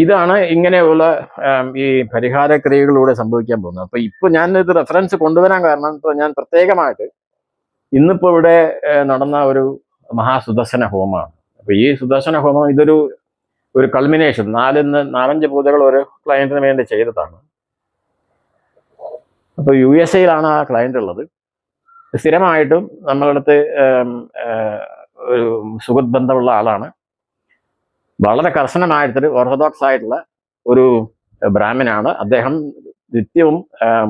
ഇതാണ് ഇങ്ങനെയുള്ള ഈ പരിഹാര ക്രിയകളിലൂടെ സംഭവിക്കാൻ പോകുന്നത്. അപ്പൊ ഇപ്പൊ ഞാൻ ഇത് റെഫറൻസ് കൊണ്ടുവരാൻ കാരണം ഇപ്പൊ ഞാൻ പ്രത്യേകമായിട്ട് ഇന്നിപ്പോ ഇവിടെ നടന്ന ഒരു മഹാസുദർശന ഹോമമാണ്. അപ്പൊ ഈ സുദർശന ഹോമം ഇതൊരു ഒരു കൾമിനേഷൻ നാലിന്ന് നാലഞ്ച് പൂജകൾ ഒരു ക്ലയന്റിന് വേണ്ടി ചെയ്തതാണ്. അപ്പൊ യു എസ് എയിലാണ് ആ ക്ലയന്റ് ഉള്ളത്. സ്ഥിരമായിട്ടും നമ്മളടുത്ത് ഒരു സുഹൃത്ത് ബന്ധമുള്ള ആളാണ്. വളരെ കർശനമായിട്ടൊരു ഓർത്തഡോക്സ് ആയിട്ടുള്ള ഒരു ബ്രാഹ്മനാണ്. അദ്ദേഹം നിത്യവും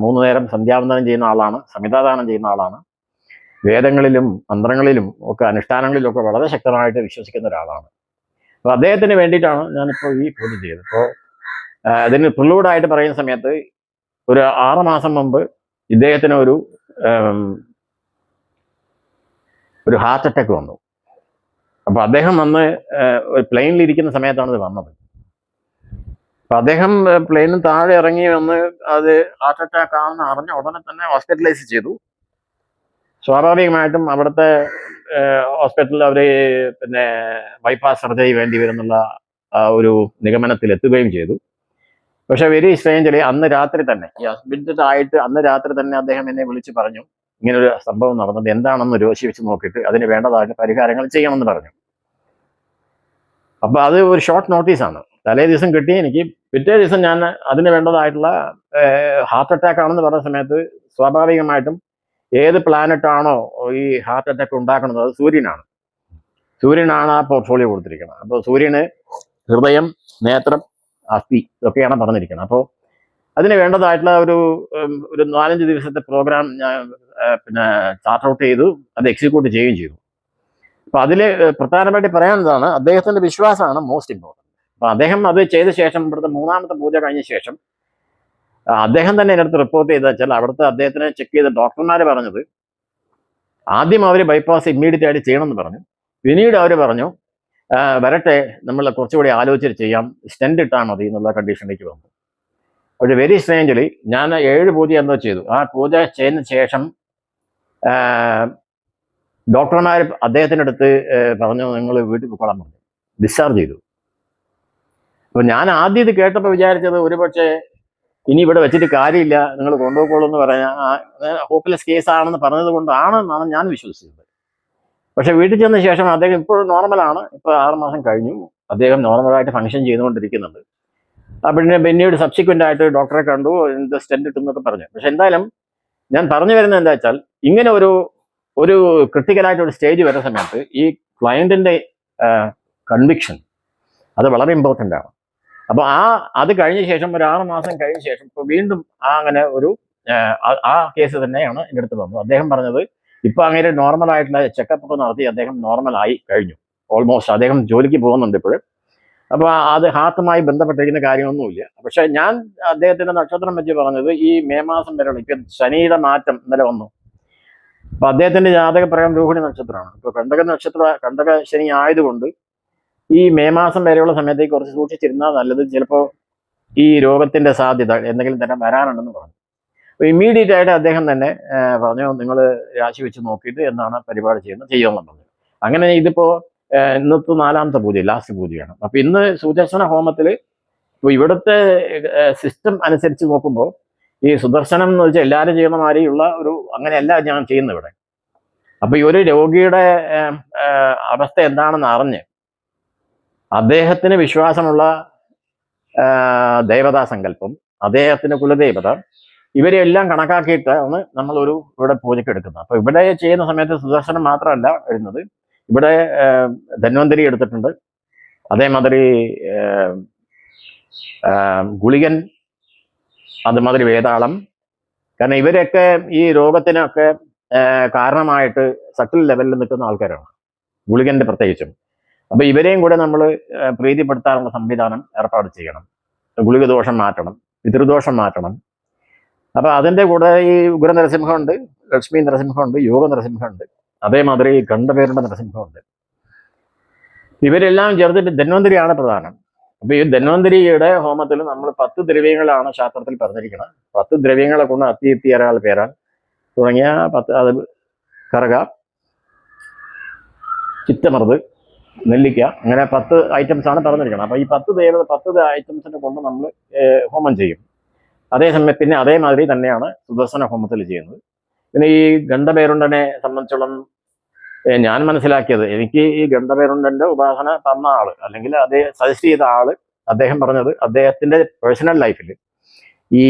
മൂന്നു നേരം സന്ധ്യാവന്തനം ചെയ്യുന്ന ആളാണ് സംഹിതാദാനം ചെയ്യുന്ന ആളാണ്. വേദങ്ങളിലും മന്ത്രങ്ങളിലും ഒക്കെ അനുഷ്ഠാനങ്ങളിലും ഒക്കെ വളരെ ശക്തമായിട്ട് വിശ്വസിക്കുന്ന ഒരാളാണ്. അപ്പോൾ അദ്ദേഹത്തിന് വേണ്ടിയിട്ടാണ് ഞാനിപ്പോൾ ഈ പൂജ ചെയ്തത്. അപ്പോൾ അതിന് പ്രിലൂഡായിട്ട് പറയുന്ന സമയത്ത് ഒരു ആറ് മാസം മുമ്പ് ഇദ്ദേഹത്തിന് ഒരു ഒരു ഹാർട്ട് അറ്റാക്ക് വന്നു. അപ്പൊ അദ്ദേഹം ഒരു പ്ലെയിനിൽ ഇരിക്കുന്ന സമയത്താണ് ഇത് വന്നത്. അപ്പൊ അദ്ദേഹം പ്ലെയിനിൽ താഴെ ഇറങ്ങി വന്ന് അത് ഹാർട്ട് അറ്റാക്ക് ആണെന്ന് അറിഞ്ഞ ഉടനെ തന്നെ ഹോസ്പിറ്റലൈസ് ചെയ്തു. സ്വാഭാവികമായിട്ടും അവിടുത്തെ ഹോസ്പിറ്റലിൽ അവർ പിന്നെ ബൈപ്പാസ് സർജറി വേണ്ടി വരുന്നുള്ള ഒരു നിഗമനത്തിൽ എത്തുകയും ചെയ്തു. പക്ഷെ വെരി സ്ട്രേഞ്ചലി അന്ന് രാത്രി തന്നെ ഈ ഹസ്ബൻഡ് ആയിട്ട് അന്ന് രാത്രി തന്നെ അദ്ദേഹം എന്നെ വിളിച്ച് പറഞ്ഞു. ഇങ്ങനൊരു സംഭവം നടന്നത് എന്താണെന്ന് രോശിച്ച് നോക്കിയിട്ട് അതിന് വേണ്ടതായിട്ട് പരിഹാരങ്ങൾ ചെയ്യണമെന്ന് പറഞ്ഞു. അപ്പൊ അത് ഒരു ഷോർട്ട് നോട്ടീസാണ് തലേ ദിവസം കിട്ടി എനിക്ക് പിറ്റേ ദിവസം ഞാൻ അതിന് വേണ്ടതായിട്ടുള്ള ഹാർട്ട് അറ്റാക്ക് ആണെന്ന് പറഞ്ഞ സമയത്ത് സ്വാഭാവികമായിട്ടും ഏത് പ്ലാനറ്റ് ആണോ ഈ ഹാർട്ട് അറ്റാക്ക് ഉണ്ടാക്കുന്നത് അത് സൂര്യനാണ്. സൂര്യനാണ് ആ പോർട്ട്ഫോളിയോ കൊടുത്തിരിക്കുന്നത്. അപ്പോൾ സൂര്യന് ഹൃദയം നേത്രം അസ്ഥി ഇതൊക്കെയാണ് പറഞ്ഞിരിക്കുന്നത്. അപ്പോൾ അതിന് വേണ്ടതായിട്ടുള്ള ഒരു ഒരു നാലഞ്ച് ദിവസത്തെ പ്രോഗ്രാം ഞാൻ പിന്നെ ചാർട്ട് ഔട്ട് ചെയ്തു അത് എക്സിക്യൂട്ട് ചെയ്യുകയും ചെയ്തു. അപ്പൊ അതിൽ പ്രധാനമായിട്ട് പറയാനുള്ളതാണ് അദ്ദേഹത്തിന്റെ വിശ്വാസമാണ് മോസ്റ്റ് ഇമ്പോർട്ടന്റ് അപ്പൊ അദ്ദേഹം അത് ചെയ്ത ശേഷം ഇവിടുത്തെ മൂന്നാമത്തെ പൂജ കഴിഞ്ഞ ശേഷം അദ്ദേഹം തന്നെ എന്റെ റിപ്പോർട്ട് ചെയ്ത വെച്ചാൽ അവിടുത്തെ അദ്ദേഹത്തിനെ ചെക്ക് ചെയ്ത ഡോക്ടർമാർ പറഞ്ഞത് ആദ്യം അവർ ബൈപ്പാസ് ഇമ്മീഡിയറ്റ് ആയിട്ട് ചെയ്യണമെന്ന് പറഞ്ഞു. പിന്നീട് അവർ പറഞ്ഞു വരട്ടെ നമ്മൾ കുറച്ചുകൂടി ആലോചിച്ചിട്ട് ചെയ്യാം. സ്റ്റെൻഡ് ഇട്ടാൽ മതി എന്നുള്ള കണ്ടീഷനിലേക്ക് വന്നു. പക്ഷെ വെരി സ്ട്രേഞ്ചലി ഞാൻ ഏഴ് പൂജ എന്തോ ചെയ്തു. ആ പൂജ ചെയ്തതിന് ശേഷം ഡോക്ടർമാർ അദ്ദേഹത്തിന്റെ അടുത്ത് പറഞ്ഞു നിങ്ങൾ വീട്ടിൽ പോയിക്കോളാൻ പറഞ്ഞു. ഡിസ്ചാർജ് ചെയ്തു. അപ്പൊ ഞാൻ ആദ്യം ഇത് കേട്ടപ്പോൾ വിചാരിച്ചത് ഒരുപക്ഷെ ഇനി ഇവിടെ വെച്ചിട്ട് കാര്യമില്ല നിങ്ങൾ കൊണ്ടുപോയിക്കോളൂ എന്ന് പറഞ്ഞ ഹോപ്പ്ലെസ് കേസ് ആണെന്ന് പറഞ്ഞത് കൊണ്ടാണെന്നാണ് ഞാൻ വിശ്വസിച്ചത്. പക്ഷെ വീട്ടിൽ ചെന്ന ശേഷം അദ്ദേഹം ഇപ്പോൾ നോർമലാണ്. ഇപ്പോൾ ആറുമാസം കഴിഞ്ഞു. അദ്ദേഹം നോർമലായിട്ട് ഫംഗ്ഷൻ ചെയ്തുകൊണ്ടിരിക്കുന്നുണ്ട്. പിന്നെ പിന്നീട് സബ്സിക്വന്റ് ആയിട്ട് ഡോക്ടറെ കണ്ടു എന്ത് സ്റ്റെൻഡ് ഇട്ടെന്നൊക്കെ പറഞ്ഞു. പക്ഷെ എന്തായാലും ഞാൻ പറഞ്ഞു വരുന്നത് എന്താ വെച്ചാൽ ഇങ്ങനെ ഒരു ഒരു ക്രിട്ടിക്കലായിട്ട് ഒരു സ്റ്റേജ് വരുന്ന സമയത്ത് ഈ ക്ലയന്റിന്റെ കൺവിക്ഷൻ അത് വളരെ ഇമ്പോർട്ടന്റ് ആണ്. അപ്പോൾ ആ അത് കഴിഞ്ഞ ശേഷം ഒരു ആറ് മാസം കഴിഞ്ഞ ശേഷം ഇപ്പോൾ വീണ്ടും ആ അങ്ങനെ ഒരു ആ, കേസ് തന്നെയാണ് എന്റെ അടുത്ത് വന്നത്. അദ്ദേഹം പറഞ്ഞത് ഇപ്പൊ അങ്ങനെ നോർമൽ ആയിട്ടുള്ള ചെക്കപ്പ് ഒക്കെ നടത്തി അദ്ദേഹം നോർമൽ ആയി കഴിഞ്ഞു. ഓൾമോസ്റ്റ് അദ്ദേഹം ജോലിക്ക് പോകുന്നുണ്ട് ഇപ്പോഴും. അപ്പോൾ അത് ഹാർട്ടുമായി ബന്ധപ്പെട്ടിരിക്കുന്ന കാര്യമൊന്നുമില്ല പക്ഷേ ഞാൻ അദ്ദേഹത്തിന്റെ നക്ഷത്രം വെച്ച് പറഞ്ഞത് ഈ മേ മാസം വരെയുള്ള ഇപ്പം ശനിയുടെ മാറ്റം ഇന്നലെ വന്നു. അപ്പൊ അദ്ദേഹത്തിന്റെ ജാതകപ്രകാരം രോഹിണി നക്ഷത്രമാണ്. ഇപ്പൊ കണ്ടക നക്ഷത്ര കണ്ടക ശനി ആയതുകൊണ്ട് ഈ മെയ് മാസം വരെയുള്ള സമയത്തേക്ക് കുറച്ച് സൂക്ഷിച്ചിരുന്നാൽ നല്ലത്. ചിലപ്പോൾ ഈ രോഗത്തിന്റെ സാധ്യത എന്തെങ്കിലും തന്നെ വരാനുണ്ടെന്ന് പറഞ്ഞു. അപ്പൊ ഇമ്മീഡിയറ്റ് ആയിട്ട് അദ്ദേഹം തന്നെ പറഞ്ഞു നിങ്ങൾ രാശി വെച്ച് നോക്കിയിട്ട് എന്നാണ് പരിപാടി ചെയ്യുന്നത്? ചെയ്യുമെന്ന് പറഞ്ഞു. അങ്ങനെ ഇതിപ്പോ ഇന്നത്തെ നാലാമത്തെ പൂജ ലാസ്റ്റ് പൂജയാണ്. അപ്പൊ ഇന്ന് സുദർശന ഹോമത്തിൽ ഇപ്പൊ ഇവിടുത്തെ സിസ്റ്റം അനുസരിച്ച് നോക്കുമ്പോൾ ഈ സുദർശനം എന്ന് വെച്ചാൽ എല്ലാവരും ചെയ്യുന്ന മാതിരിയുള്ള ഒരു അങ്ങനെയല്ല ഞാൻ ചെയ്യുന്നത് ഇവിടെ. അപ്പൊ ഈ ഒരു രോഗിയുടെ അവസ്ഥ എന്താണെന്ന് അറിഞ്ഞ് അദ്ദേഹത്തിന് വിശ്വാസമുള്ള ദേവതാ സങ്കല്പം അദ്ദേഹത്തിന് കുലദേവത ഇവരെല്ലാം കണക്കാക്കിയിട്ടാണ് നമ്മൾ ഒരു ഇവിടെ പൂജയ്ക്ക് എടുക്കുന്നത്. അപ്പൊ ഇവിടെ ചെയ്യുന്ന സമയത്ത് സുദർശനം മാത്രമല്ല വരുന്നത് ഇവിടെ ധന്വന്തരി എടുത്തിട്ടുണ്ട്. അതേമാതിരി ഗുളികൻ അതുമാതിരി വേതാളം കാരണം ഇവരൊക്കെ ഈ രോഗത്തിനൊക്കെ കാരണമായിട്ട് സട്ടിൽ ലെവലിൽ നിൽക്കുന്ന ആൾക്കാരാണ്. ഗുളികന്റെ പ്രത്യേകിച്ചും. അപ്പൊ ഇവരെയും കൂടെ നമ്മൾ പ്രീതിപ്പെടുത്താനുള്ള സംവിധാനം ഏർപ്പാട് ചെയ്യണം. ഗുളിക ദോഷം മാറ്റണം പിതൃദോഷം മാറ്റണം. അപ്പൊ അതിന്റെ കൂടെ ഈ ഉഗ്ര നരസിംഹമുണ്ട് ലക്ഷ്മി നരസിംഹമുണ്ട് യോഗ നരസിംഹമുണ്ട്. അതേമാതിരി ഗണ്ഡപേരുടെ നരസിംഹമുണ്ട്. ഇവരെല്ലാം ചേർത്തിട്ട് ധന്വന്തിരിയാണ് പ്രധാനം. അപ്പൊ ഈ ധന്വന്തരിയുടെ ഹോമത്തിൽ നമ്മൾ പത്ത് ദ്രവ്യങ്ങളാണ് ശാസ്ത്രത്തിൽ പറഞ്ഞിരിക്കുന്നത് പത്ത് ദ്രവ്യങ്ങളെ കൊണ്ട് അത്തി എത്തി ഒരാൾ പേരാൽ തുടങ്ങിയ പത്ത് അത് കറക ചിത്തമർത് നെല്ലിക്ക അങ്ങനെ പത്ത് ഐറ്റംസ് ആണ് പറഞ്ഞിരിക്കുന്നത് അപ്പൊ ഈ പത്ത് ദേവത പത്ത് ഐറ്റംസിനെ കൊണ്ട് നമ്മൾ ഹോമം ചെയ്യും. അതേസമയം പിന്നെ അതേമാതിരി തന്നെയാണ് സുദർശന ഹോമത്തിൽ ചെയ്യുന്നത്. പിന്നെ ഈ ഗണ്ഡപേരുണ്ടനെ സംബന്ധിച്ചോളം ഞാൻ മനസ്സിലാക്കിയത് എനിക്ക് ഈ ഗണ്ഡപേരുണ്ടന്റെ ഉപാസന തന്ന ആൾ അല്ലെങ്കിൽ അതേ സജസ്റ്റ് ചെയ്ത ആൾ അദ്ദേഹം പറഞ്ഞത് അദ്ദേഹത്തിന്റെ പേഴ്സണൽ ലൈഫിൽ ഈ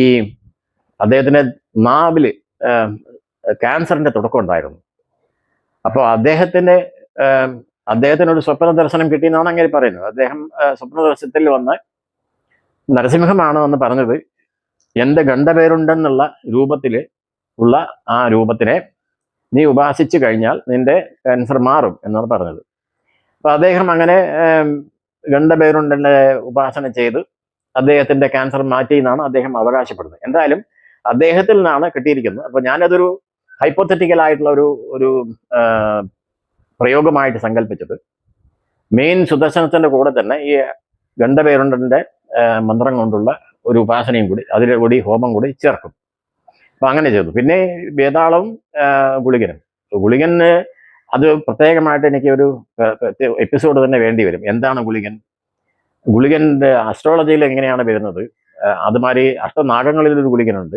അദ്ദേഹത്തിന്റെ നാവിൽ ക്യാൻസറിന്റെ തുടക്കം ഉണ്ടായിരുന്നു. അപ്പോൾ അദ്ദേഹത്തിന്റെ അദ്ദേഹത്തിന് ഒരു സ്വപ്ന ദർശനം കിട്ടിയെന്നാണ് അങ്ങനെ പറയുന്നത്. അദ്ദേഹം സ്വപ്ന ദർശനത്തിൽ വന്ന് നരസിംഹമാണ് എന്ന് പറഞ്ഞത് എന്റെ ഗണ്ഡപേരുണ്ടെന്നുള്ള രൂപത്തിൽ ഉള്ള ആ രൂപത്തിനെ നീ ഉപാസിച്ചു കഴിഞ്ഞാൽ നിന്റെ ക്യാൻസർ മാറും എന്നാണ് പറഞ്ഞത്. അപ്പൊ അദ്ദേഹം അങ്ങനെ രണ്ട് ഗണ്ഡപേരുണ്ടന്റെ ഉപാസന ചെയ്ത് അദ്ദേഹത്തിന്റെ ക്യാൻസർ മാറ്റി എന്നാണ് അദ്ദേഹം അവകാശപ്പെടുന്നത്. എന്തായാലും അദ്ദേഹത്തിൽ നിന്നാണ് കിട്ടിയിരിക്കുന്നത്. അപ്പൊ ഞാനതൊരു ഹൈപ്പോത്തറ്റിക്കൽ ആയിട്ടുള്ള ഒരു ഒരു പ്രയോഗമായിട്ട് സങ്കല്പിച്ചത് മെയിൻ സുദർശനത്തിന്റെ കൂടെ തന്നെ ഈ ഗണ്ഡപേരുണ്ടന്റെ ആ, മന്ത്രം കൊണ്ടുള്ള ഒരു ഉപാസനയും കൂടി അതിലെ കൂടി ഹോമം കൂടി ചേർക്കും. അപ്പൊ അങ്ങനെ ചെയ്തു. പിന്നെ വേതാളവും ഗുളികനും. ഗുളികന് അത് പ്രത്യേകമായിട്ട് എനിക്ക് ഒരു എപ്പിസോഡ് തന്നെ വേണ്ടി വരും. എന്താണ് ഗുളികൻ? ഗുളികന്റെ അസ്ട്രോളജിയിൽ എങ്ങനെയാണ് വരുന്നത്? അതുമാതിരി അഷ്ടനാഗങ്ങളിൽ ഒരു ഗുളികനുണ്ട്.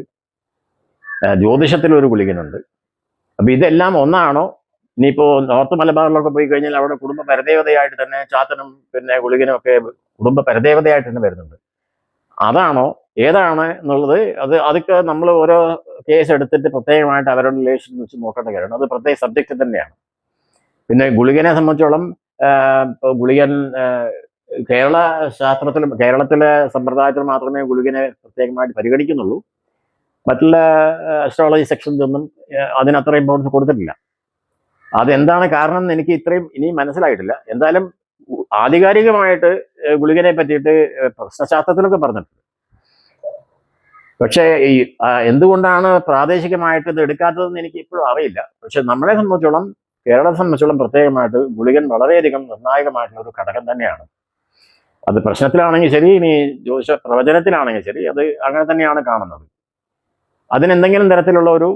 ജ്യോതിഷത്തിൽ ഒരു ഗുളികനുണ്ട്. അപ്പൊ ഇതെല്ലാം ഒന്നാണോ? ഇനിയിപ്പോ നോർത്ത് മലബാറിലൊക്കെ പോയി കഴിഞ്ഞാൽ അവിടെ കുടുംബ പരദേവതയായിട്ട് തന്നെ ചാത്തനും പിന്നെ ഗുളികനും ഒക്കെ കുടുംബ പരദേവതയായിട്ട് തന്നെ വരുന്നുണ്ട്. അതാണോ ഏതാണ് എന്നുള്ളത് അത് അതൊക്കെ നമ്മൾ ഓരോ കേസ് എടുത്തിട്ട് പ്രത്യേകമായിട്ട് അവരുടെ റിലേഷൻ വെച്ച് നോക്കേണ്ട കാര്യമാണ്. അത് പ്രത്യേക സബ്ജക്റ്റ് തന്നെയാണ്. പിന്നെ ഗുളികനെ സംബന്ധിച്ചോളം ഗുളികൻ കേരള ശാസ്ത്രത്തിൽ കേരളത്തിലെ സമ്പ്രദായത്തിൽ മാത്രമേ ഗുളികനെ പ്രത്യേകമായിട്ട് പരിഗണിക്കുന്നുള്ളൂ. മറ്റുള്ള അസ്ട്രോളജി സെക്ഷൻസൊന്നും അതിനത്ര ഇമ്പോർട്ടൻസ് കൊടുത്തിട്ടില്ല. അതെന്താണ് കാരണം എന്ന് എനിക്ക് ഇത്രയും ഇനി മനസ്സിലായിട്ടില്ല. എന്തായാലും ആധികാരികമായിട്ട് ഗുളികനെ പറ്റിയിട്ട് പ്രശ്നശാസ്ത്രത്തിലൊക്കെ പറഞ്ഞിട്ടുണ്ട്. പക്ഷേ ഈ എന്തുകൊണ്ടാണ് പ്രാദേശികമായിട്ട് ഇത് എടുക്കാത്തതെന്ന് എനിക്ക് ഇപ്പോഴും അറിയില്ല. പക്ഷെ നമ്മളെ സംബന്ധിച്ചോളം കേരളത്തെ സംബന്ധിച്ചോളം പ്രത്യേകമായിട്ട് ഗുളികൻ വളരെയധികം നിർണായകമായിട്ടുള്ള ഒരു ഘടകം തന്നെയാണ്. അത് പ്രശ്നത്തിലാണെങ്കിൽ ശരി ഇനി ജ്യോതിഷ പ്രവചനത്തിലാണെങ്കിൽ ശരി അത് അങ്ങനെ തന്നെയാണ് കാണുന്നത്. അതിനെന്തെങ്കിലും തരത്തിലുള്ള ഒരു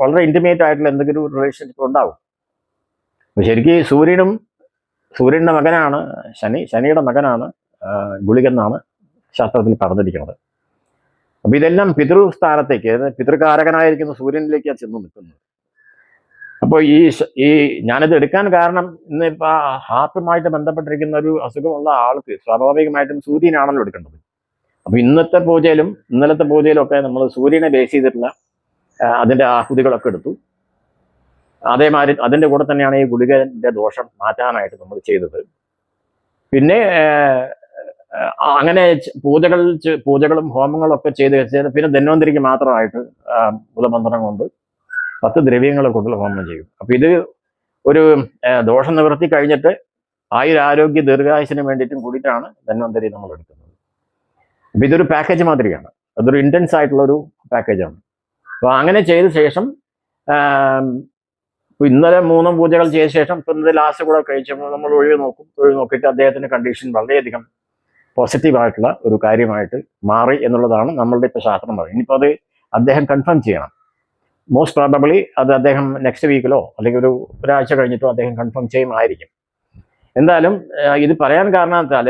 വളരെ ഇന്റിമേറ്റ് ആയിട്ടുള്ള എന്തെങ്കിലും റിലേഷൻഷിപ്പ് ഉണ്ടാവും. ശരിക്കും സൂര്യനും സൂര്യന്റെ മകനാണ് ശനി ശനിയുടെ മകനാണ് എന്നാണ് ശാസ്ത്രത്തിൽ പറഞ്ഞിരിക്കുന്നത്. അപ്പൊ ഇതെല്ലാം പിതൃസ്ഥാനത്തേക്ക് പിതൃകാരകനായിരിക്കുന്ന സൂര്യനിലേക്കാണ് ചെന്ന് നിൽക്കുന്നത് അപ്പോൾ ഈ ഈ ഞാനിത് എടുക്കാൻ കാരണം ഇന്ന് ഇപ്പൊ ഹാർട്ടുമായിട്ട് ബന്ധപ്പെട്ടിരിക്കുന്ന ഒരു അസുഖമുള്ള ആൾക്ക് സ്വാഭാവികമായിട്ടും സൂര്യനാണല്ലോ എടുക്കേണ്ടത്. അപ്പൊ ഇന്നത്തെ പൂജയിലും ഇന്നലത്തെ പൂജയിലും ഒക്കെ നമ്മൾ സൂര്യനെ ബേസ് ചെയ്തിട്ടുള്ള അതിന്റെ ആഹുതികളൊക്കെ എടുത്തു. അതേമാതിരി അതിന്റെ കൂടെ തന്നെയാണ് ഈ ഗുളികന്റെ ദോഷം മാറ്റാനായിട്ട് നമ്മൾ ചെയ്തത്. പിന്നെ അങ്ങനെ പൂജകൾ പൂജകളും ഹോമങ്ങളും ഒക്കെ ചെയ്ത് വെച്ച് പിന്നെ ധന്വന്തിരിക്ക് മാത്രമായിട്ട് ബുധമന്ത്രം കൊണ്ട് പത്ത് ദ്രവ്യങ്ങളെ കൊണ്ടുള്ള ഹോമം ചെയ്യും. അപ്പൊ ഇത് ഒരു ദോഷം നിവർത്തി കഴിഞ്ഞിട്ട് ആയുരാരോഗ്യ ദീർഘായുസിന് വേണ്ടിയിട്ടും കൂടിയിട്ടാണ് ധന്വന്തരി നമ്മൾ എടുക്കുന്നത്. അപ്പൊ ഇതൊരു പാക്കേജ് മാതിരിയാണ്. അതൊരു ഇന്റൻസ് ആയിട്ടുള്ള ഒരു പാക്കേജാണ് അപ്പൊ അങ്ങനെ ചെയ്ത ശേഷം ഇന്നലെ മൂന്നും പൂജകൾ ചെയ്ത ശേഷം ഇപ്പൊ ഇന്നലെ ലാസ്റ്റ് കൂടെ കഴിച്ചപ്പോൾ നമ്മൾ ഒഴിവ് നോക്കും. ഒഴിവ് നോക്കിയിട്ട് അദ്ദേഹത്തിന്റെ കണ്ടീഷൻ വളരെയധികം പോസിറ്റീവ് ആയിട്ടുള്ള ഒരു കാര്യമായിട്ട് മാറി എന്നുള്ളതാണ് നമ്മളുടെ ഇപ്പൊ ശാസ്ത്രം പറയുന്നത്. ഇനിയിപ്പോൾ അത് അദ്ദേഹം കൺഫേം ചെയ്യണം. മോസ്റ്റ് പ്രോബബിളി അത് അദ്ദേഹം നെക്സ്റ്റ് വീക്കിലോ അല്ലെങ്കിൽ ഒരു ഒരാഴ്ച കഴിഞ്ഞിട്ടോ അദ്ദേഹം കൺഫേം ചെയ്യുമായിരിക്കും. എന്തായാലും ഇത് പറയാൻ കാരണം വെച്ചാൽ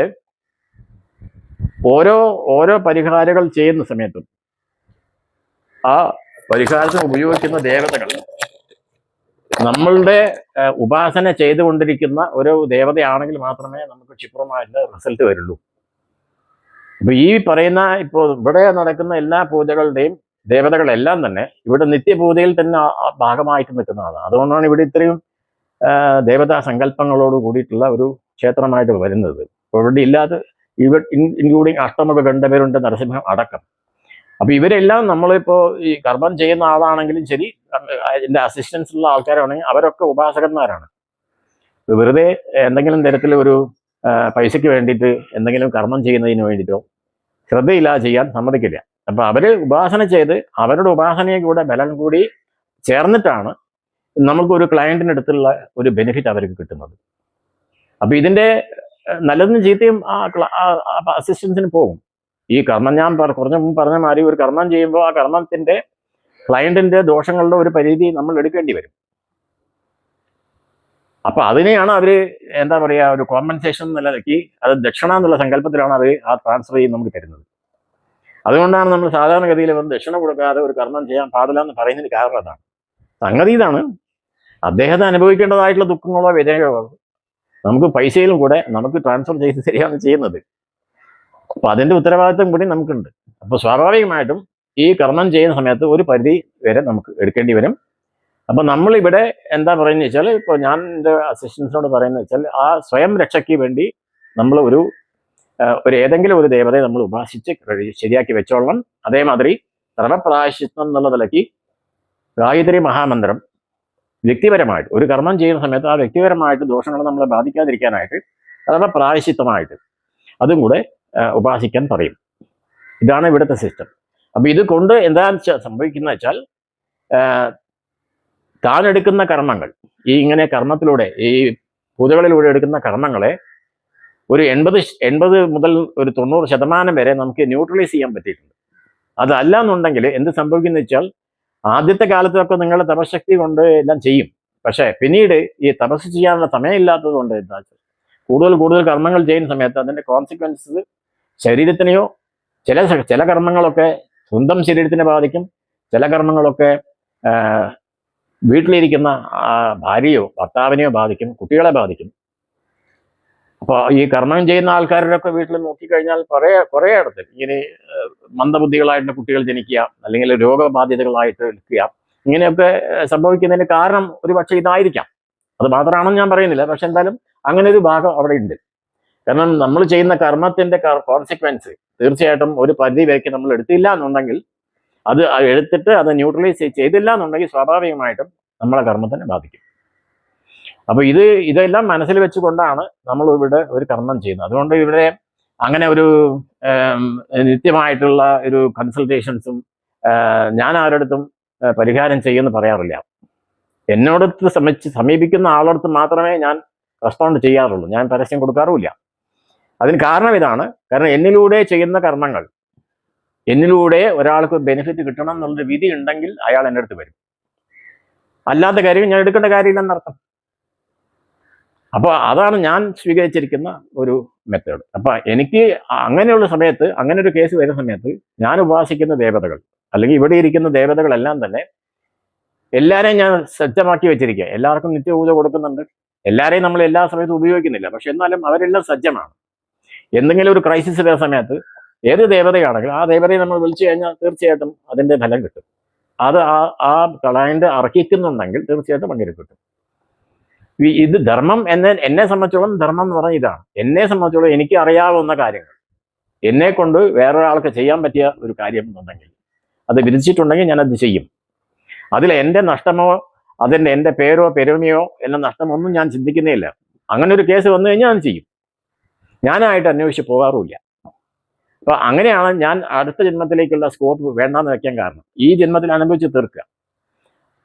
ഓരോ ഓരോ പരിഹാരങ്ങൾ ചെയ്യുന്ന സമയത്തും ആ പരിഹാരത്തിന് ഉപയോഗിക്കുന്ന ദേവതകൾ നമ്മളുടെ ഉപാസന ചെയ്തുകൊണ്ടിരിക്കുന്ന ഒരു ദേവതയാണെങ്കിൽ മാത്രമേ നമുക്ക് ക്ഷിപ്രമായിട്ട് റിസൾട്ട് വരുള്ളൂ. അപ്പൊ ഈ പറയുന്ന ഇപ്പോ ഇവിടെ നടക്കുന്ന എല്ലാ പൂജകളുടെയും ദേവതകളെല്ലാം തന്നെ ഇവിടെ നിത്യപൂജയിൽ തന്നെ ഭാഗമായിട്ട് നിൽക്കുന്നതാണ്. അതുകൊണ്ടാണ് ഇവിടെ ഇത്രയും ദേവതാ സങ്കല്പങ്ങളോട് കൂടിയിട്ടുള്ള ഒരു ക്ഷേത്രമായിട്ട് വരുന്നത്. ഇവിടെ ഇല്ലാതെ ഇവ ഇൻക്ലൂഡിങ് അഷ്ടമൊക്കെ ഗണ്ഡപേരുണ്ട് നരസിംഹം അടക്കം. അപ്പൊ ഇവരെല്ലാം നമ്മളിപ്പോ ഈ കർമ്മം ചെയ്യുന്ന ആളാണെങ്കിലും ശരി എന്റെ അസിസ്റ്റൻസ് ഉള്ള ആൾക്കാരാണെങ്കിൽ അവരൊക്കെ ഉപാസകന്മാരാണ്. വെറുതെ എന്തെങ്കിലും തരത്തിൽ ഒരു പൈസയ്ക്ക് വേണ്ടിയിട്ട് എന്തെങ്കിലും കർമ്മം ചെയ്യുന്നതിന് വേണ്ടിയിട്ടോ ശ്രദ്ധയില്ലാതെ ചെയ്യാൻ സമ്മതിക്കില്ല. അപ്പൊ അവർ ഉപാസന ചെയ്ത് അവരുടെ ഉപാസനയെ കൂടെ ബലം കൂടി ചേർന്നിട്ടാണ് നമുക്ക് ഒരു ക്ലയന്റിന് അടുത്തുള്ള ഒരു ബെനിഫിറ്റ് അവർക്ക് കിട്ടുന്നത്. അപ്പൊ ഇതിന്റെ ഏഹ്, നല്ലതും ചീത്തയും ആ അസിസ്റ്റൻസിന് പോകും. ഈ കർമ്മം ഞാൻ കുറഞ്ഞ പറഞ്ഞ മാതിരി ഒരു കർമ്മം ചെയ്യുമ്പോൾ ആ കർമ്മത്തിന്റെ ക്ലയന്റിന്റെ ദോഷങ്ങളുടെ ഒരു പരിധി നമ്മൾ എടുക്കേണ്ടി വരും. അപ്പൊ അതിനെയാണ് അവർ എന്താ പറയാ ഒരു കോമ്പൻസേഷൻ നിലനിൽക്കി അത് ദക്ഷിണ എന്നുള്ള സങ്കല്പത്തിലാണ് അവർ ആ ട്രാൻസ്ഫർ ചെയ്ത് നമുക്ക് തരുന്നത്. അതുകൊണ്ടാണ് നമ്മൾ സാധാരണഗതിയിൽ വന്ന് ദക്ഷിണ കൊടുക്കാതെ ഒരു കർമ്മം ചെയ്യാൻ പാടില്ല എന്ന് പറയുന്നതിന് കാരണം അതാണ്. സംഗതി ഇതാണ് അദ്ദേഹത്തെ അനുഭവിക്കേണ്ടതായിട്ടുള്ള ദുഃഖങ്ങളോ വേദനകളോ നമുക്ക് പൈസയിലും കൂടെ നമുക്ക് ട്രാൻസ്ഫർ ചെയ്ത് ശരിയാണ് ചെയ്യുന്നത്. അപ്പൊ അതിന്റെ ഉത്തരവാദിത്വം കൂടി നമുക്കുണ്ട്. അപ്പൊ സ്വാഭാവികമായിട്ടും ഈ കർമ്മം ചെയ്യുന്ന സമയത്ത് ഒരു പരിധി വരെ നമുക്ക് എടുക്കേണ്ടി വരും. അപ്പൊ നമ്മൾ ഇവിടെ എന്താ പറയുന്നത് വെച്ചാൽ ഇപ്പോൾ ഞാൻ എന്റെ അസിസ്റ്റൻസിനോട് പറയുന്നത് വെച്ചാൽ ആ സ്വയം രക്ഷയ്ക്ക് വേണ്ടി നമ്മൾ ഒരു ഒരു ഏതെങ്കിലും ഒരു ദേവതയെ നമ്മൾ ഉപാസിച്ച് ശരിയാക്കി വെച്ചോളണം. അതേമാതിരി സർവപ്രായശിത്വം എന്നുള്ള നിലയ്ക്ക് ഗായത്രി മഹാമന്ത്രം വ്യക്തിപരമായിട്ട് ഒരു കർമ്മം ചെയ്യുന്ന സമയത്ത് ആ വ്യക്തിപരമായിട്ട് ദോഷങ്ങൾ നമ്മളെ ബാധിക്കാതിരിക്കാനായിട്ട് സർവപ്രായശ്ചിത്തമായിട്ട് അതും കൂടെ ഉപാസിക്കാൻ പറയും. ഇതാണ് ഇവിടുത്തെ സിസ്റ്റം അപ്പൊ ഇത് കൊണ്ട് എന്താ സംഭവിക്കുന്ന വെച്ചാൽ താൻ എടുക്കുന്ന കർമ്മങ്ങൾ. ഈ ഇങ്ങനെ കർമ്മത്തിലൂടെ ഈ പൂജകളിലൂടെ എടുക്കുന്ന കർമ്മങ്ങളെ ഒരു എൺപത് എൺപത് മുതൽ ഒരു തൊണ്ണൂറ് ശതമാനം വരെ നമുക്ക് ന്യൂട്രലൈസ് ചെയ്യാൻ പറ്റിയിട്ടുണ്ട്. അതല്ല എന്നുണ്ടെങ്കിൽ എന്ത് സംഭവിക്കുന്ന വെച്ചാൽ ആദ്യത്തെ കാലത്തൊക്കെ നിങ്ങൾ തപശക്തി കൊണ്ട് എല്ലാം ചെയ്യും. പക്ഷേ പിന്നീട് ഈ തപസ് ചെയ്യാനുള്ള സമയമില്ലാത്തത് കൊണ്ട് എന്താ കൂടുതൽ കൂടുതൽ കർമ്മങ്ങൾ ചെയ്യുന്ന സമയത്ത് അതിന്റെ കോൺസിക്വൻസസ് ശരീരത്തിനെയോ ചില ചില കർമ്മങ്ങളൊക്കെ സ്വന്തം ശരീരത്തിനെ ബാധിക്കും. ചില കർമ്മങ്ങളൊക്കെ വീട്ടിലിരിക്കുന്ന ഭാര്യയോ ഭർത്താവിനെയോ ബാധിക്കും കുട്ടികളെ ബാധിക്കും. അപ്പോൾ ഈ കർമ്മം ചെയ്യുന്ന ആൾക്കാരുടെയൊക്കെ വീട്ടിൽ നോക്കിക്കഴിഞ്ഞാൽ കുറേ കുറേ ഇടത്ത് ഇങ്ങനെ മന്ദബുദ്ധികളായിട്ട് കുട്ടികൾ ജനിക്കുക അല്ലെങ്കിൽ രോഗബാധിതകളായിട്ട് നിൽക്കുക. ഇങ്ങനെയൊക്കെ സംഭവിക്കുന്നതിന് കാരണം ഒരു പക്ഷേ ഇതായിരിക്കാം. അത് മാത്രമാണെന്ന് ഞാൻ പറയുന്നില്ല. പക്ഷെ എന്തായാലും അങ്ങനെ ഒരു ഭാഗം അവിടെ ഉണ്ട്. കാരണം നമ്മൾ ചെയ്യുന്ന കർമ്മത്തിന്റെ കോൺസിക്വൻസ് തീർച്ചയായിട്ടും ഒരു പരിധി വരയ്ക്ക് നമ്മൾ എടുത്തില്ല എന്നുണ്ടെങ്കിൽ അത് എടുത്തിട്ട് അത് ന്യൂട്രലൈസ് ചെയ്തില്ല എന്നുണ്ടെങ്കിൽ സ്വാഭാവികമായിട്ടും നമ്മളെ കർമ്മത്തിനെ ബാധിക്കും. അപ്പൊ ഇത് ഇതെല്ലാം മനസ്സിൽ വെച്ചുകൊണ്ടാണ് നമ്മൾ ഇവിടെ ഒരു കർമ്മം ചെയ്യുന്നത്. അതുകൊണ്ട് ഇവിടെ അങ്ങനെ ഒരു നിത്യമായിട്ടുള്ള ഒരു കൺസൾട്ടേഷൻസും ഞാൻ ആരോടത്തും പരിഹാരം ചെയ്യുമെന്ന് പറയാറില്ല. എന്നോടത്ത് സമീപിച്ച് സമീപിക്കുന്ന ആളോടത്ത് മാത്രമേ ഞാൻ റെസ്പോണ്ട് ചെയ്യാറുള്ളൂ. ഞാൻ പരസ്യം കൊടുക്കാറുമില്ല. അതിന് കാരണം ഇതാണ്. കാരണം എന്നിലൂടെ ചെയ്യുന്ന കർമ്മങ്ങൾ എന്നിലൂടെ ഒരാൾക്ക് ബെനിഫിറ്റ് കിട്ടണം എന്നുള്ളൊരു വിധി ഉണ്ടെങ്കിൽ അയാൾ എന്റെ അടുത്ത് വരും. അല്ലാത്ത കാര്യം ഞാൻ എടുക്കേണ്ട കാര്യമില്ലെന്നർത്ഥം അപ്പോൾ അതാണ് ഞാൻ സ്വീകരിച്ചിരിക്കുന്ന ഒരു മെത്തേഡ് അപ്പൊ എനിക്ക് അങ്ങനെയുള്ള സമയത്ത് അങ്ങനെ ഒരു കേസ് വരുന്ന സമയത്ത് ഞാൻ ഉപാസിക്കുന്ന ദേവതകൾ അല്ലെങ്കിൽ ഇവിടെ ഇരിക്കുന്ന ദേവതകളെല്ലാം തന്നെ എല്ലാരെയും ഞാൻ സജ്ജമാക്കി വെച്ചിരിക്കുക. എല്ലാവർക്കും നിത്യപൂജ കൊടുക്കുന്നുണ്ട്. എല്ലാരെയും നമ്മൾ എല്ലാ സമയത്തും ഉപയോഗിക്കുന്നില്ല. പക്ഷെ എന്നാലും അവരെല്ലാം സജ്ജമാണ്. എന്തെങ്കിലും ഒരു ക്രൈസിസ് വരുന്ന സമയത്ത് ഏത് ദേവതയാണെങ്കിലും ആ ദേവതയെ നമ്മൾ വിളിച്ചു കഴിഞ്ഞാൽ തീർച്ചയായിട്ടും അതിന്റെ ഫലം കിട്ടും. അത് ആ ആ ക്ലയന്റ് അർഹിക്കുന്നുണ്ടെങ്കിൽ തീർച്ചയായിട്ടും അങ്ങനെ കിട്ടും. ഇത് ധർമ്മം എന്നെ എന്നെ സംബന്ധിച്ചോളം ധർമ്മം എന്ന് പറഞ്ഞാൽ ഇതാണ്. എന്നെ സംബന്ധിച്ചോളം എനിക്ക് അറിയാവുന്ന കാര്യങ്ങൾ. എന്നെ കൊണ്ട് വേറൊരാൾക്ക് ചെയ്യാൻ പറ്റിയ ഒരു കാര്യം എന്നുണ്ടെങ്കിൽ അത് വിധിച്ചിട്ടുണ്ടെങ്കിൽ ഞാനത് ചെയ്യും. അതിൽ എന്റെ നഷ്ടമോ അതിന്റെ എന്റെ പേരോ പെരുമയോ എന്ന നഷ്ടമൊന്നും ഞാൻ ചിന്തിക്കുന്നേയില്ല അങ്ങനെ ഒരു കേസ് വന്നു കഴിഞ്ഞാൽ ഞാൻ ചെയ്യും. ഞാനായിട്ട് അന്വേഷിച്ച് പോകാറുമില്ല. അപ്പൊ അങ്ങനെയാണ് ഞാൻ അടുത്ത ജന്മത്തിലേക്കുള്ള സ്കോപ്പ് വേണ്ടാന്ന് വെക്കാൻ കാരണം. ഈ ജന്മത്തിൽ അനുഭവിച്ച് തീർക്കുക.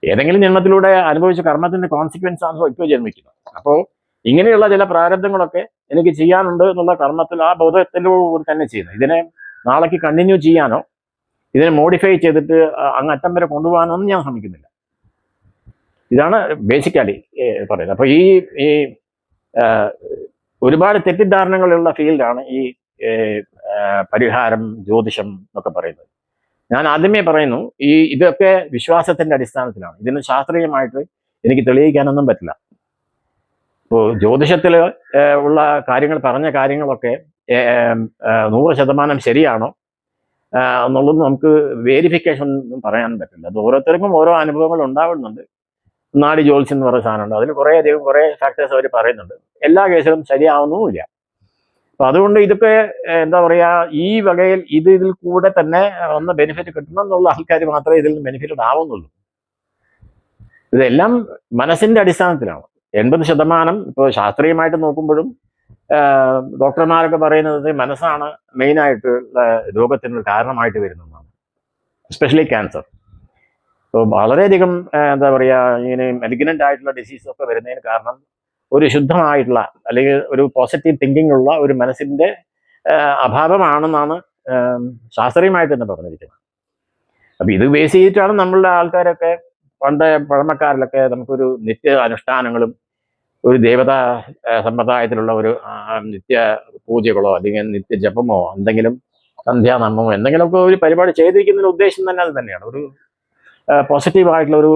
ഏതെങ്കിലും ജന്മത്തിലൂടെ അനുഭവിച്ച കർമ്മത്തിന്റെ കോൺസിക്വൻസ് ആണ് ഇപ്പോൾ ജന്മിക്കുന്നത്. അപ്പോൾ ഇങ്ങനെയുള്ള ചില പ്രാരബ്ധങ്ങളൊക്കെ എനിക്ക് ചെയ്യാനുണ്ട് എന്നുള്ള കർമ്മത്തിൽ ആ ബോധത്തിലൂടെ തന്നെ ചെയ്യുന്നത് ഇതിനെ നാളേക്ക് കണ്ടിന്യൂ ചെയ്യാനോ ഇതിനെ മോഡിഫൈ ചെയ്തിട്ട് അങ്ങ് അറ്റം വരെ കൊണ്ടുപോകാനോ ഒന്നും ഞാൻ ശ്രമിക്കുന്നില്ല. ഇതാണ് ബേസിക്കലി പറയുന്നത്. അപ്പൊ ഈ ഈ ഒരുപാട് തെറ്റിദ്ധാരണകളുള്ള ഫീൽഡാണ് ഈ പരിഹാരം ജ്യോതിഷം എന്നൊക്കെ പറയുന്നത്. ഞാൻ ആദ്യമേ പറയുന്നു ഈ ഇതൊക്കെ വിശ്വാസത്തിന്റെ അടിസ്ഥാനത്തിലാണ്. ഇതിന് ശാസ്ത്രീയമായിട്ട് എനിക്ക് തെളിയിക്കാനൊന്നും പറ്റില്ല. ഇപ്പോൾ ജ്യോതിഷത്തിൽ ഉള്ള കാര്യങ്ങൾ പറഞ്ഞ കാര്യങ്ങളൊക്കെ നൂറ് ശതമാനം ശരിയാണോ? എന്നുള്ളത് നമുക്ക് വേരിഫിക്കേഷൻ ഒന്നും പറയാൻ പറ്റില്ല. അത് ഓരോരുത്തർക്കും ഓരോ അനുഭവങ്ങൾ ഉണ്ടാവുന്നുണ്ട്. നാടി ജോൽസ് എന്ന് പറയുന്ന സാധനമുണ്ട്. അതിൽ കുറേ അധികം കുറേ ഫാക്ടേഴ്സ് അവർ പറയുന്നുണ്ട്. എല്ലാ കേസിലും ശരിയാവുന്നുമില്ല. അപ്പൊ അതുകൊണ്ട് ഇതൊക്കെ എന്താ പറയാ ഈ വകയിൽ ഇത് ഇതിൽ കൂടെ തന്നെ ഒന്ന് ബെനിഫിറ്റ് കിട്ടണം എന്നുള്ള ആൾക്കാർ മാത്രമേ ഇതിൽ ബെനിഫിറ്റഡ് ആവുന്നുള്ളൂ. ഇതെല്ലാം മനസ്സിന്റെ അടിസ്ഥാനത്തിലാണ്. എൺപത് ശതമാനം ഇപ്പോൾ ശാസ്ത്രീയമായിട്ട് നോക്കുമ്പോഴും ഡോക്ടർമാരൊക്കെ പറയുന്നത് മനസ്സാണ് മെയിനായിട്ട് രോഗത്തിന് കാരണമായിട്ട് വരുന്നതാണ് എസ്പെഷ്യലി ക്യാൻസർ ഇപ്പോൾ വളരെയധികം എന്താ പറയുക ഇങ്ങനെ മെലിഗ്നന്റ് ആയിട്ടുള്ള ഡിസീസൊക്കെ വരുന്നതിന് കാരണം ഒരു ശുദ്ധമായിട്ടുള്ള അല്ലെങ്കിൽ ഒരു പോസിറ്റീവ് തിങ്കിങ് ഉള്ള ഒരു മനസ്സിന്റെ അഭാവമാണെന്നാണ് ശാസ്ത്രീയമായിട്ട് തന്നെ പറഞ്ഞിരിക്കുന്നത്. അപ്പൊ ഇത് ബേസ് ചെയ്തിട്ടാണ് നമ്മളുടെ ആൾക്കാരൊക്കെ പണ്ട് പഴമക്കാരിലൊക്കെ നമുക്കൊരു നിത്യ അനുഷ്ഠാനങ്ങളും ഒരു ദേവതാ സമ്പ്രദായത്തിലുള്ള ഒരു നിത്യ പൂജകളോ അല്ലെങ്കിൽ നിത്യ ജപമോ എന്തെങ്കിലും സന്ധ്യാനമോ എന്തെങ്കിലുമൊക്കെ ഒരു പരിപാടി ചെയ്തിരിക്കുന്നതിന് ഉദ്ദേശം തന്നെ അത് തന്നെയാണ്. ഒരു പോസിറ്റീവായിട്ടുള്ള ഒരു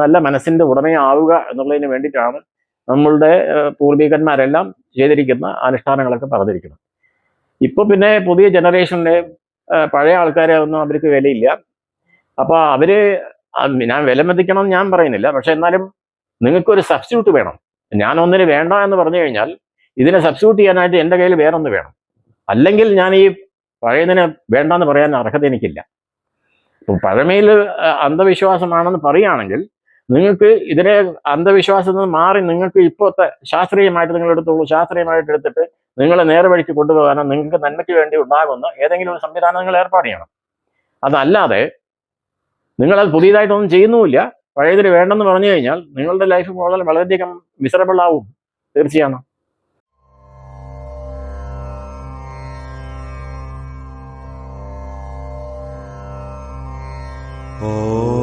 നല്ല മനസ്സിന്റെ ഉടമയാവുക എന്നുള്ളതിന് വേണ്ടിയിട്ടാണ് നമ്മളുടെ പൂർവികന്മാരെല്ലാം ചെയ്തിരിക്കുന്ന അനുഷ്ഠാനങ്ങളൊക്കെ പറഞ്ഞിരിക്കുന്നത് ഇപ്പൊ പിന്നെ പുതിയ ജനറേഷനിലെ പഴയ ആൾക്കാരെ ഒന്നും അവർക്ക് വിലയില്ല. അപ്പൊ അവർ ഞാൻ വിലമതിക്കണം ഞാൻ പറയുന്നില്ല. പക്ഷെ എന്നാലും നിങ്ങൾക്കൊരു സബ്സ്റ്റിറ്റ്യൂട്ട് വേണം. ഞാൻ ഒന്നിന് വേണ്ട എന്ന് പറഞ്ഞു കഴിഞ്ഞാൽ ഇതിനെ സബ്സ്റ്റിറ്റ്യൂട്ട് ചെയ്യാനായിട്ട് എന്റെ കയ്യിൽ വേറൊന്ന് വേണം. അല്ലെങ്കിൽ ഞാൻ ഈ പഴയതിനെ വേണ്ടെന്ന് പറയാൻ അർഹത എനിക്കില്ല. പഴമയിൽ അന്ധവിശ്വാസമാണെന്ന് പറയുകയാണെങ്കിൽ നിങ്ങൾക്ക് ഇതിനെ അന്ധവിശ്വാസത്തിൽ നിന്ന് മാറി നിങ്ങൾക്ക് ഇപ്പോഴത്തെ ശാസ്ത്രീയമായിട്ട് നിങ്ങൾ എടുത്തോളൂ ശാസ്ത്രീയമായിട്ട് എടുത്തിട്ട് നിങ്ങളെ നേരെ വഴിക്ക് കൊണ്ടുപോകാനോ നിങ്ങൾക്ക് നന്മയ്ക്ക് വേണ്ടി ഉണ്ടാകുന്ന ഏതെങ്കിലും ഒരു സംവിധാനം നിങ്ങൾ ഏർപ്പാട് ചെയ്യണം. അതല്ലാതെ നിങ്ങളത് പുതിയതായിട്ടൊന്നും ചെയ്യുന്നുമില്ല. പഴയതിന് വേണ്ടെന്ന് പറഞ്ഞു കഴിഞ്ഞാൽ നിങ്ങളുടെ ലൈഫ് മോഡൽ വളരെയധികം മിസറബിൾ ആവും. തീർച്ചയാണ്? ഓ